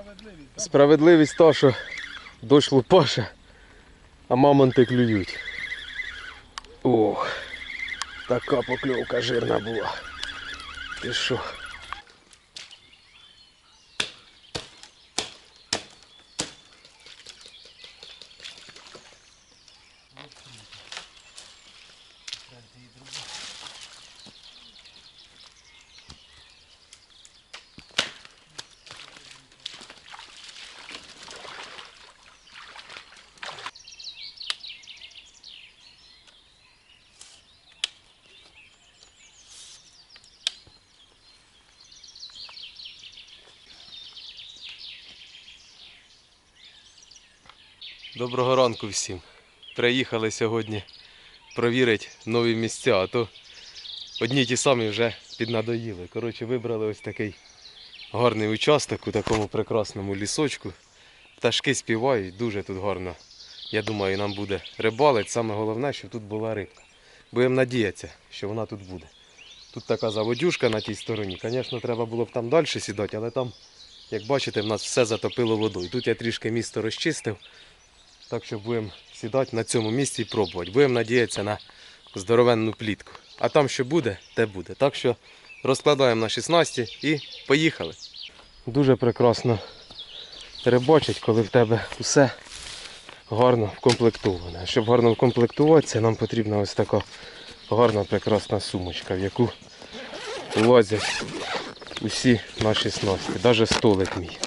Справедливість? Справедливість та, що дощ лупаше, а мамонти клюють. Ох, така покльовка жирна була. Ти що? Доброго ранку всім. Приїхали сьогодні провірити нові місця, а то одні ті самі вже піднадоїли. Коротше, вибрали ось такий гарний участок у такому прекрасному лісочку. Пташки співають, дуже тут гарно. Я думаю, нам буде рибалить. Саме головне, щоб тут була рибка. Будемо надіятися, що вона тут буде. Тут така заводюшка на тій стороні. Звісно, треба було б там далі сідати, але там, як бачите, в нас все затопило водою. Тут я трішки місто розчистив. Так що будемо сідати на цьому місці і пробувати. Будемо надіятися на здоровенну плітку. А там що буде, те буде. Так що розкладаємо на 16 і поїхали. Дуже прекрасно рибачить, коли в тебе все гарно вкомплектоване. Щоб гарно вкомплектуватися, нам потрібна ось така гарна прекрасна сумочка, в яку влазять усі наші снасті. Навіть столик мій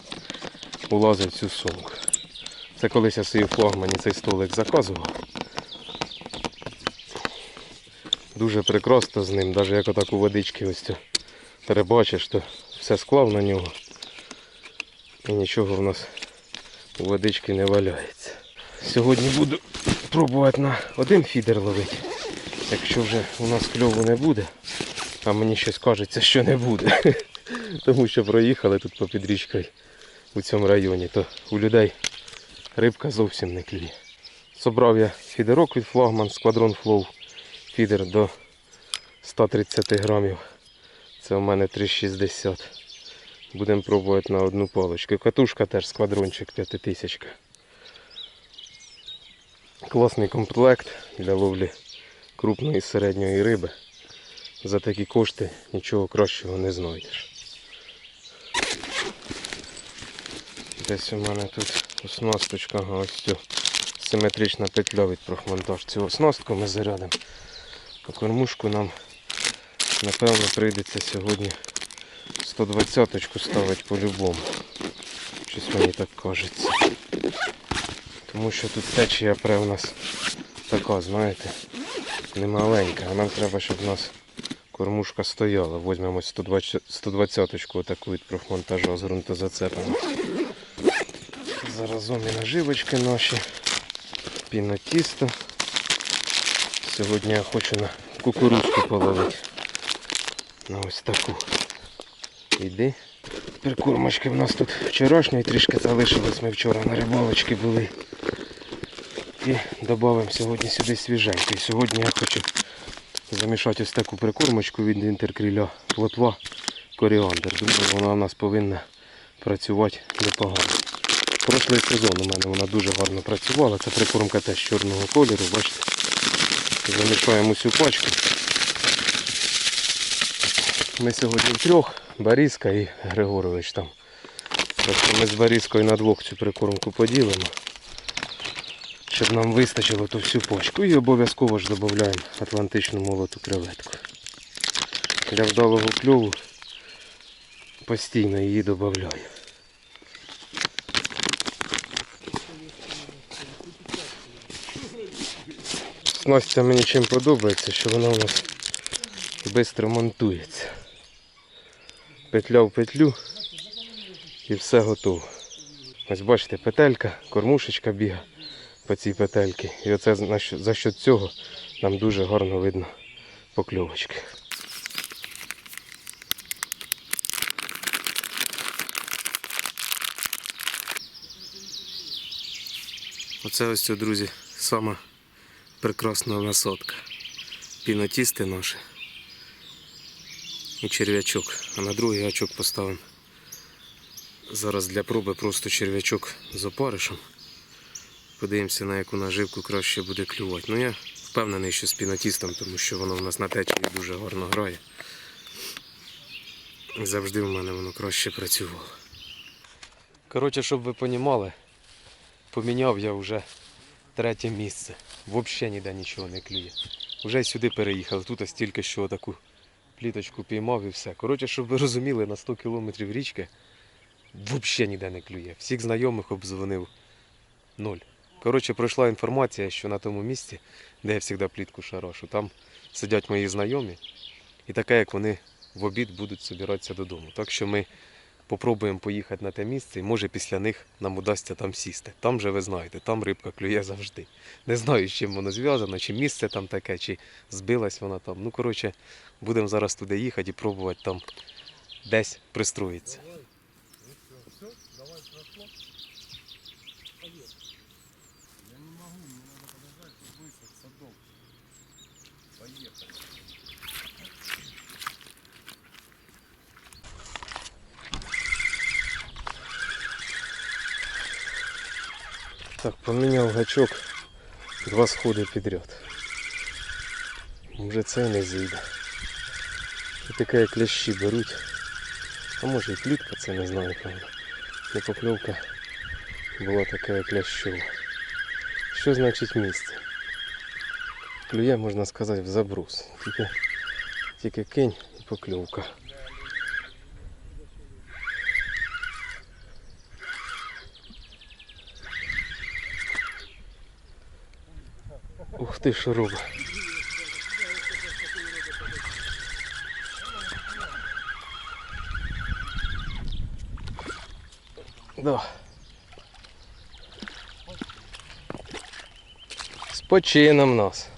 улазить в цю сумку. Це колись я собі в цей столик заказував. Дуже прекрасно з ним, навіть як отак у водички ось цю перебачиш, то все склав на нього. І нічого в нас у водички не валяється. Сьогодні буду пробувати на один фідер ловити. Якщо вже у нас кльову не буде, а мені щось кажеться, що не буде. Тому що проїхали тут по підрічкою у цьому районі, то у людей рибка зовсім не клює. Собрав я фідерок від флагман Squadron Flow. Фідер до 130 грамів. Це у мене 3,60. Будемо пробувати на одну паличку. Катушка теж сквадрончик 5000. Класний комплект для ловлі крупної і середньої риби. За такі кошти нічого кращого не знайдеш. Десь у мене тут оснасточка, ось цю симетрична петля від профмонтаж. Цю оснастку ми зарядимо. Кормушку нам напевно прийдеться сьогодні 120-ку ставити по-любому. Щось мені так кажеться. Тому що тут течія пре у нас така, знаєте, не маленька. А нам треба, щоб у нас кормушка стояла. Візьмемо 120-ку отаку від профмонтажу з ґрунтозацепами. Заразом і наживочки наші, пінотісто. Сьогодні я хочу на кукурузку половити. На ось таку. Іди. Прикормочки в нас тут вчорашньої трішки залишилось. Ми вчора на рибалочці були. І додамо сьогодні сюди свіженький. Сьогодні я хочу замішати ось таку прикормочку від інтеркріля плотва коріандр. Думаю, вона у нас повинна працювати непогано. Прошлий сезон у мене вона дуже гарно працювала. Це прикормка теж чорного кольору, бачите. Замішаємо усю пачку. Ми сьогодні втрьох, Борізка і Григорович там. Просто ми з Борізкою на двох цю прикормку поділимо. Щоб нам вистачило ту всю почку. І обов'язково ж додаємо атлантичну молоту креветку. Для вдалого кльову постійно її додаю. Снастя мені чим подобається, що вона у нас швидко монтується. Петля в петлю і все готово. Ось бачите, петелька, кормушечка біга по цій петельці. І оце за що- цього нам дуже гарно видно покльовочки. Оце ось, друзі, сама прекрасна насадка. Пінотісти наші і черв'ячок. А на другий гачок поставимо Зараз для проби просто черв'ячок з опаришем. Подивимося, на яку наживку краще буде клювати. Ну я впевнений, що з пінотістом, тому що воно в нас на течії дуже гарно грає. Завжди в мене воно краще працювало. Коротше, щоб ви понімали, поміняв я вже третє місце. Взагалі ніде нічого не клює. Вже сюди переїхав. Тут ось тільки що таку пліточку піймав і все. Коротше, щоб ви розуміли, на 100 кілометрів річки взагалі ніде не клює. Всіх знайомих обдзвонив ноль. Коротше, пройшла інформація, що на тому місці, де я завжди плітку шарошу, там сидять мої знайомі, і таке, як вони в обід будуть собиратися додому. Так що ми попробуємо поїхати на те місце, і може після них нам удасться там сісти. Там же ви знаєте, там рибка клює завжди. Не знаю, з чим воно зв'язано, чи місце там таке, чи збилась вона там. Ну, коротше, будемо зараз туди їхати і пробувати там десь пристроїтися. Так, поміняв гачок два сходи підряд. Вже це не зійде. І таке як лящі беруть. А може і плітка, це не знаю, правда. Не покльовка була така як лящова. Що значить місце? Клює, можна сказати, в забрус. Тільки, тільки кинь і покльовка. Ух ти, що робить. Да. З почином нас.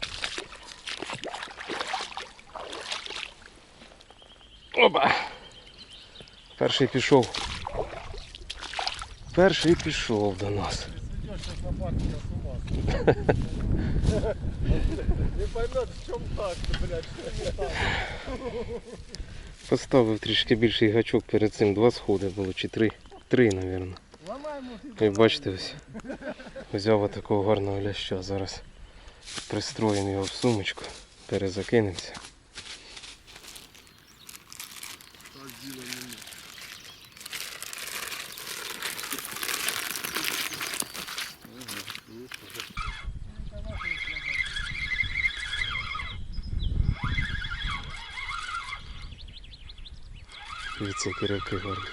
Опа. Перший пішов. Перший пішов до нас. Не поймет, в чем так, блядь, что не так. Поставив трішки більший гачок перед цим. Два сходи було, чи три. Три, мабуть. Ви бачите ось. Взяв отакого гарного ляща. Зараз пристроїмо його в сумочку, перезакинемося. Так делаем не Дивіться, які рибки гарні.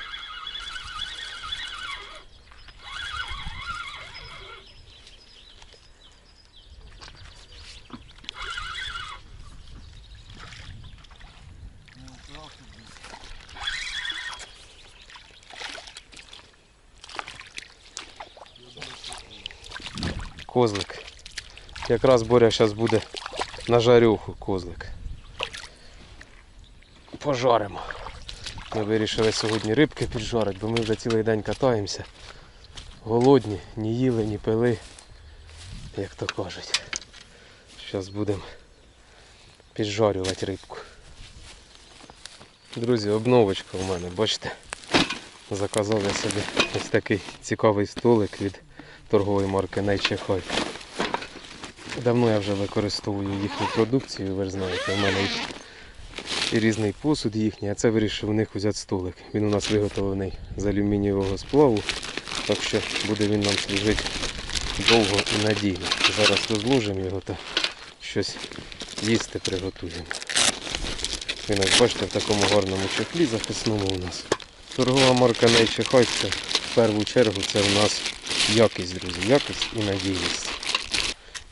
Козлик. Якраз Боря зараз буде на жарюху козлик. Пожаримо. Ми вирішили сьогодні рибки піджарити, бо ми вже цілий день катаємося. Голодні, ні їли, ні пили, як то кажуть. Зараз будемо піджарювати рибку. Друзі, обновочка у мене, бачите. Заказав я собі ось такий цікавий столик від торгової марки Nature. Давно я вже використовую їхню продукцію, ви ж знаєте, у мене і різний посуд їхній, а це вирішив у них взяти столик. Він у нас виготовлений з алюмінієвого сплаву, так що буде він нам служити довго і надійно. Зараз розложимо його та щось їсти приготуємо. Він ось бачите в такому гарному чехлі захисному у нас. Торгова марка Nature це в першу чергу це у нас якість, друзі, якість і надійність.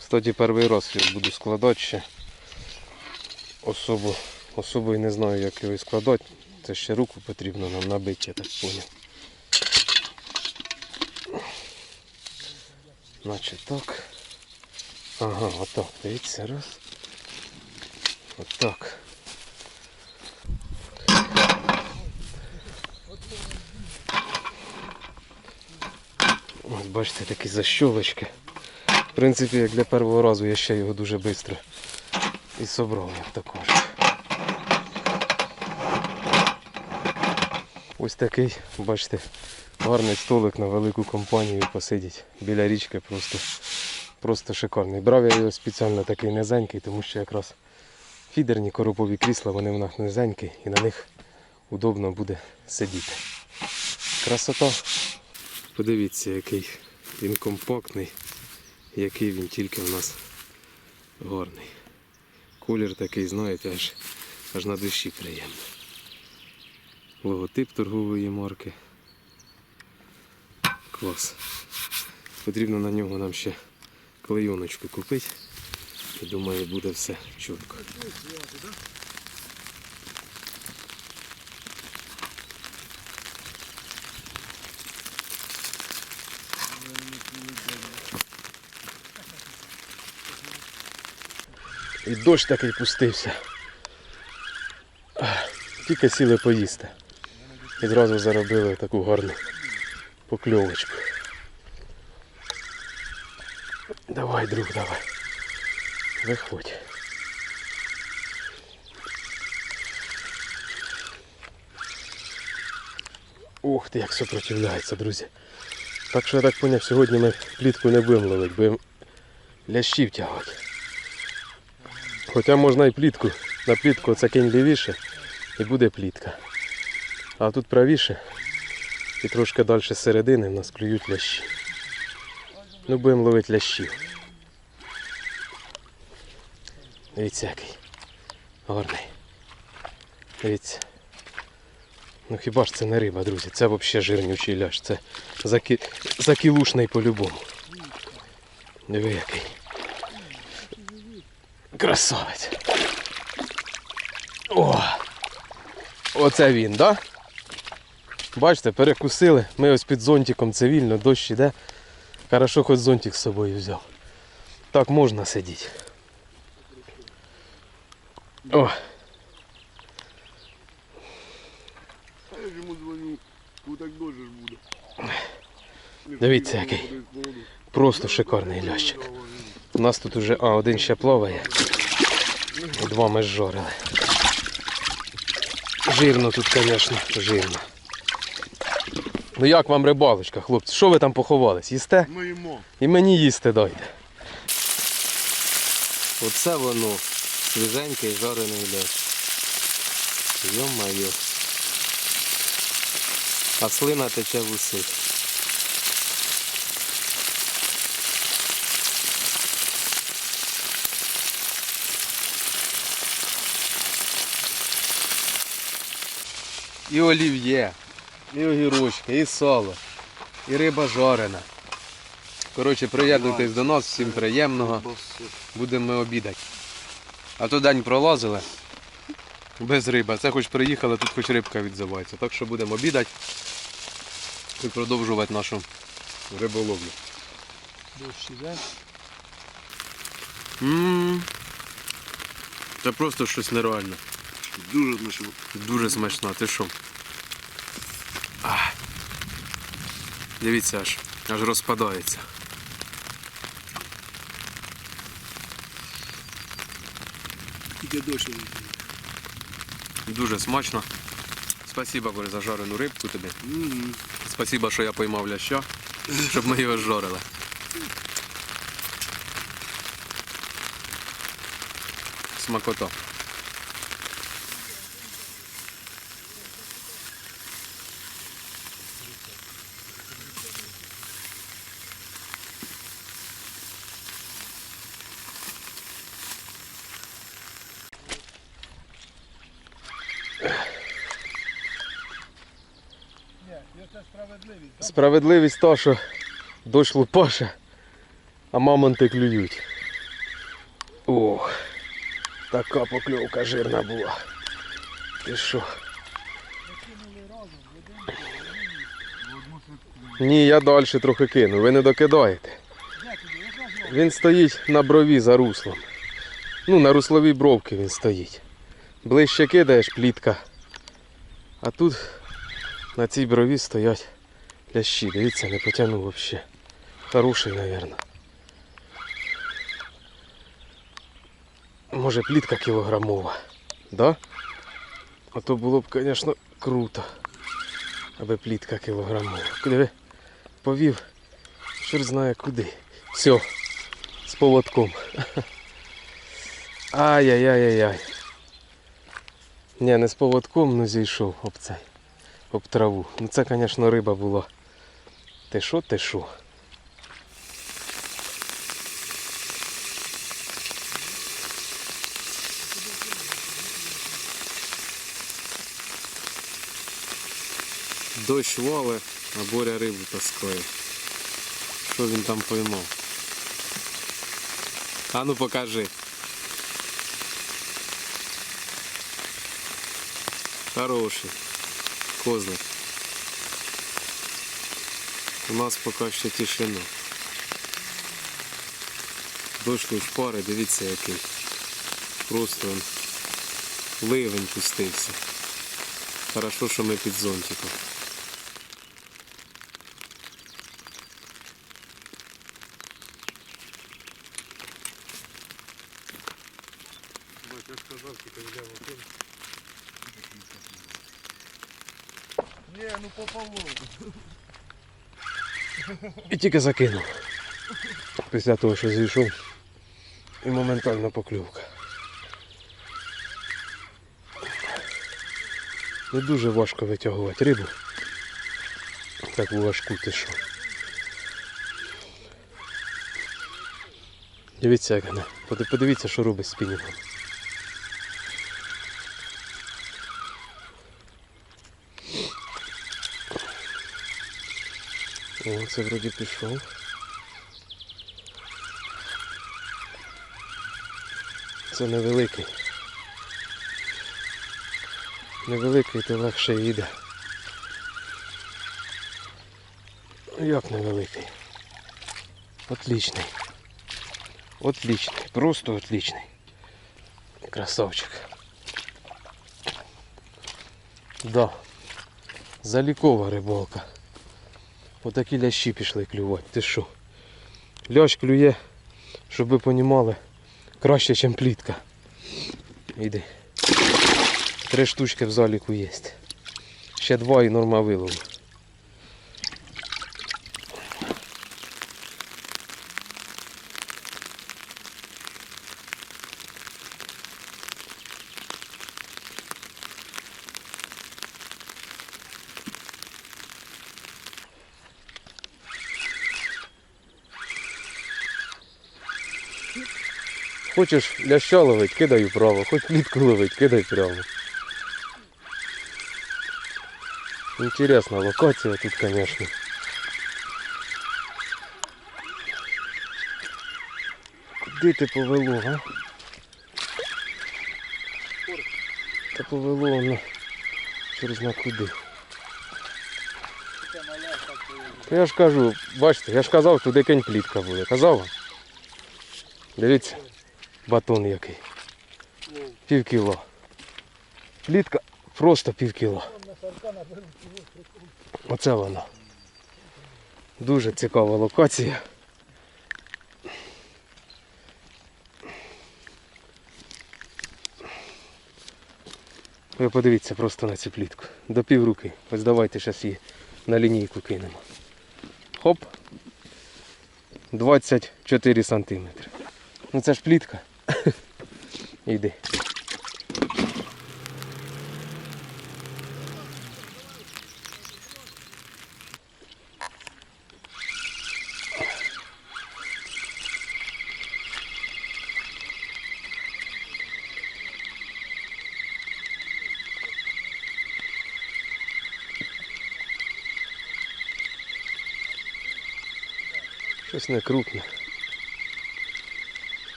Кстати, перший раз я буду складати ще особу Особо і не знаю, як його складати. Це ще руку потрібно нам набити, я так поняв. Значить так. Ага, отак. Дивіться, раз. Отак. Ось бачите, такі защолочки. В принципі, як для першого разу я ще його дуже швидко і собрав як також. Ось такий, бачите, Гарний столик на велику компанію посидіть. Біля річки просто, просто шикарний. Брав я його спеціально такий низенький, тому що якраз фідерні коропові крісла, вони в нас низенькі і на них удобно буде сидіти. Красота. Подивіться, який він компактний, який він тільки в нас гарний. Колір такий, знаєте, аж, аж на душі приємно. Логотип торгової марки. Клас. Потрібно на нього нам ще клейоночку купити. І думаю, буде все чітко. І дощ такий пустився. Тільки сіли поїсти. І зразу заробили таку гарну покльовочку. Давай, друг, давай. Виходь. Ух ти, як сопротивляється, друзі. Так що я так поняв, сьогодні ми плітку не будемо ловити, будемо лящів тягати. Хоча можна і плітку. На плітку це кинь лівіше і буде плітка. А тут правіше і трошки далі середини в нас клюють лящі. Ну будемо ловити лящів. Дивіться який. Гарний. Дивіться. Ну хіба ж це не риба, друзі? Це взагалі жирнючий лящ. Це закі... закілушний по-любому. Диви який. Красавець. О! Оце він, так? Да? Бачите, перекусили. Ми ось під зонтиком цивільно, дощ іде. Хорошо, хоч зонтик з собою взяв. Так можна сидіти. О, я йому дзвоню, так ж буде. Дивіться, який. просто шикарний лящик. У нас тут уже, а, один ще плаває. Два ми зжорили. Жирно тут, звісно, жирно. Ну як вам рибалочка, хлопці? Що ви там поховались? Їсте? Ми їмо. І мені їсти дайте. Оце воно. Свіженький жарений лящ. Йо-майо. А слина тече в уси. І олів'є, і огірочки, і сало, і риба жарена. Коротше, приєднуйтесь до нас, всім приємного. Будемо ми обідати. А то день пролазили без риби. Це хоч приїхали, тут хоч рибка відзивається. Так що будемо обідати і продовжувати нашу риболовлю. Іде. Це просто щось нереальне. Дуже смачно. Дуже смачно, ти що? Дивіться аж, аж розпадається. Тільки дощ. Дуже смачно. Спасибо, Борис, за жарену рибку тобі. Мгм. Спасибо, що я поймав ляща, щоб ми його зжорили. Смакота. Справедливість. та, що дощ лупаше, а мамонти клюють. Ох, така покльовка жирна була. Ти що? Ні, я далі трохи кину, ви не докидаєте. Він стоїть на брові за руслом. Ну, на русловій бровці він стоїть. Ближче кидаєш плітка. А тут на цій брові стоять лящі. Дивіться, не потягнув взагалі. Хороший, мабуть. Може плітка кілограмова. Да? А то було б, звісно, круто. аби плітка кілограмова. Диви, повів, чорт знає куди. Все, з поводком. Ай-яй-яй-яй-яй. Ні, не з поводком, ну зійшов об цей, об траву. Ну це, звісно, риба була. Ти що, ти що? Дощ вале, а Боря рибу таскає. Що він там поймав? А ну покажи. Хороший. Козлик. У нас поки що тишина. Дощ лиш пари, дивіться який. Просто ливень пустився. Хорошо, що ми під зонтиком. Я сказав, тільки взяв один. Ні, ну пополу. І тільки закинув. Після того, що зійшов. І моментально покльовка. Не дуже важко витягувати рибу. Таку важку ти що. Дивіться, як вона. Подивіться, що робить з спінінгом. О, це вроді пішов. Це невеликий. Невеликий, то легше їде. Як невеликий? Отличний. Отличний. Просто отличний. Красавчик. Да. Залікова рибалка. Отакі лящі пішли клювати. Ти що? Лящ клює, щоб ви понімали, краще, ніж плітка. Іди. Три штучки в заліку є. Ще два і норма вилову. Хочеш ляща ловить, кидай вправо, хоч плітку ловить, кидай прямо. Интересна локація тут, конечно. Куди ти повело, а? Та повело воно. Через на куди. Я ж кажу, бачите, я ж казав, туди кень плітка буде. Казав? Дивіться, батон який. Пів кіло. Плітка просто пів кіло. Оце воно. Дуже цікава локація. Ви подивіться просто на цю плітку. До пів руки. Ось давайте зараз її на лінійку кинемо. Хоп. 24 сантиметри. Ну це ж плітка. Іди. Щось не крупне.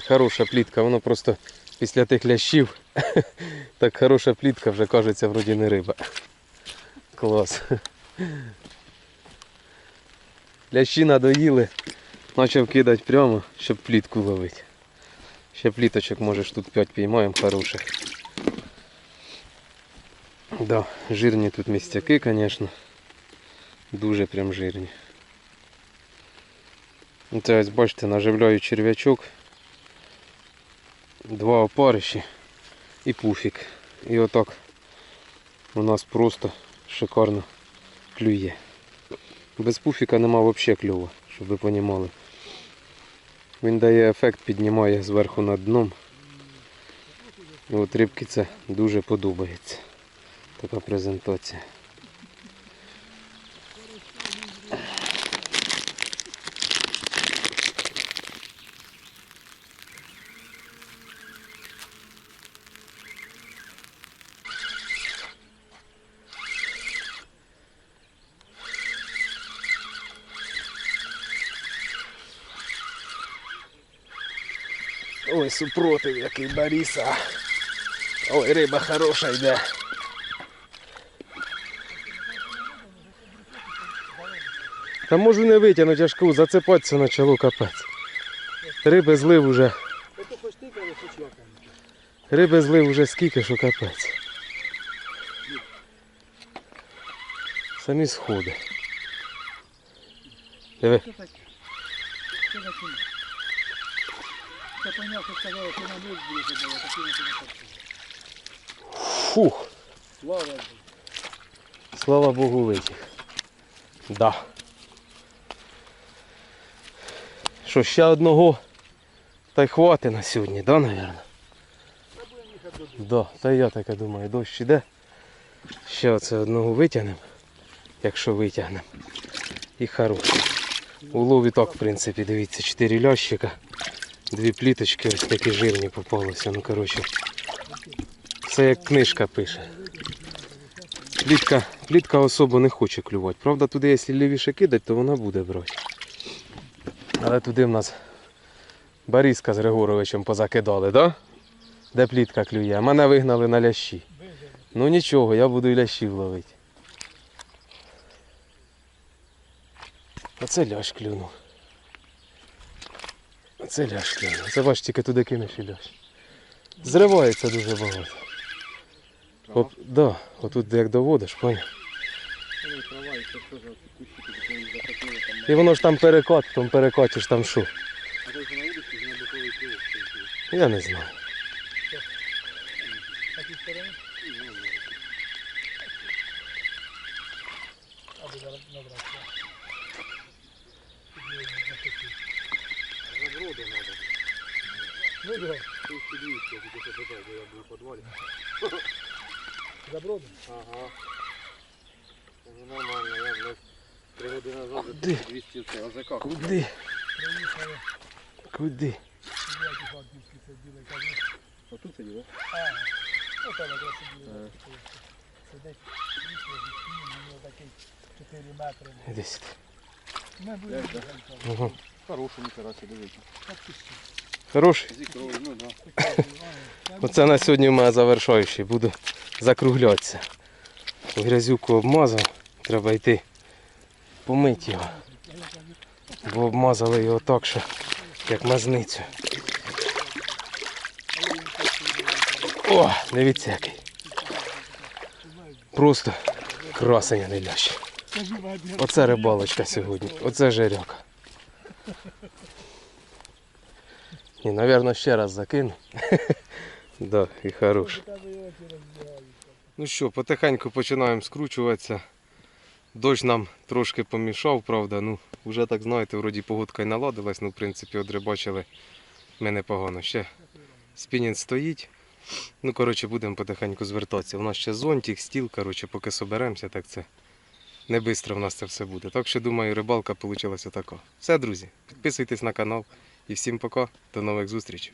Хороша плітка, воно просто після тих лящів так хороша плітка вже кажеться вроді не риба. Клас. Лящі надоїли, почав кидати прямо, щоб плітку ловити. Ще пліточок може штук 5 піймаємо хороших. Да, жирні тут містяки, звісно. Дуже прям жирні. Це ось бачите, наживляю черв'ячок. Два опариші. і пуфік. І отак у нас просто шикарно клює. Без пуфіка нема взагалі клюва, щоб ви розуміли. Він дає ефект, піднімає зверху над дном. І от рибки це дуже подобається. Така презентація. Ой, супротив який Бориса. Ой, риба хороша йде. Та можу не витягнути, кажу, зацепатися почало капець. Риби злив уже. Риби злив уже скільки, що капець. Самі сходи. Диви. Що таке? Що за кінь? Я поняв, що сказала, що на лід буде задала, такими ти не хочеш. Фух. Слава Богу. Слава Богу, витяг. Да. Що, ще одного та й хватить на сьогодні, да, напевно? Да, та й я таке думаю, дощ іде. Ще оце одного витягнемо, якщо витягнемо. І хороший. Улов і так, в принципі, дивіться, 4 лящика, дві пліточки, ось такі жирні попалися. Ну, коротше. Все як книжка пише. Плітка, плітка особо не хоче клювати. Правда, туди, якщо лівіше кидати, то вона буде брати. Але туди в нас Боріска з Григоровичем позакидали? Да? Де плітка клює? Мене вигнали на лящі. Ну нічого, я буду і лящів ловити. Оце лящ клюнув. Оце ляшки. Це бач, тільки туди кинеш і ляш. Зривається дуже багато. Оп, да, отут як доводиш, поняв? І це воно ж там перекат, там перекатиш там що. Я не знаю. На тій стороні? Аби зараз набрати. Заброду треба. Ну да. Ти підвівся, я тільки що питав, бо я був у підвалі. Заброду? Ага. Це не нормально, я, блядь, три години назад за Куди? 200 в це ОЗК. Куди? Приїхали, Куди? у сиділи, кажуть, А тут сиділо? а, ну там якраз сиділи. Сидить, у нього такий 4 метри. Сюди. Ми. Угу. Хорошому карасі дивіться. Так. Хороший? Оце на сьогодні в мене завершаючий. Буду закруглятися. Грязюку обмазав, треба йти помити його. Бо обмазали його так, що як мазницю. О, дивіться який. Просто красення не ляще. Оце рибалочка сьогодні. Оце жеряка. Ні, напевно, ще раз закину. Да, і хорош. Ну що, потихеньку починаємо скручуватися. Дощ нам трошки помішав, правда. Ну, вже так знаєте, вроді погодка й наладилась, ну, в принципі, одрибачили ми непогано. Ще спінінг стоїть. Ну, коротше, будемо потихеньку звертатися. У нас ще зонтик, стіл, коротше, поки соберемося, так це не швидко в нас це все буде. Так що, думаю, рибалка вийшла така. Все, друзі, підписуйтесь на канал і всім пока, до нових зустрічей.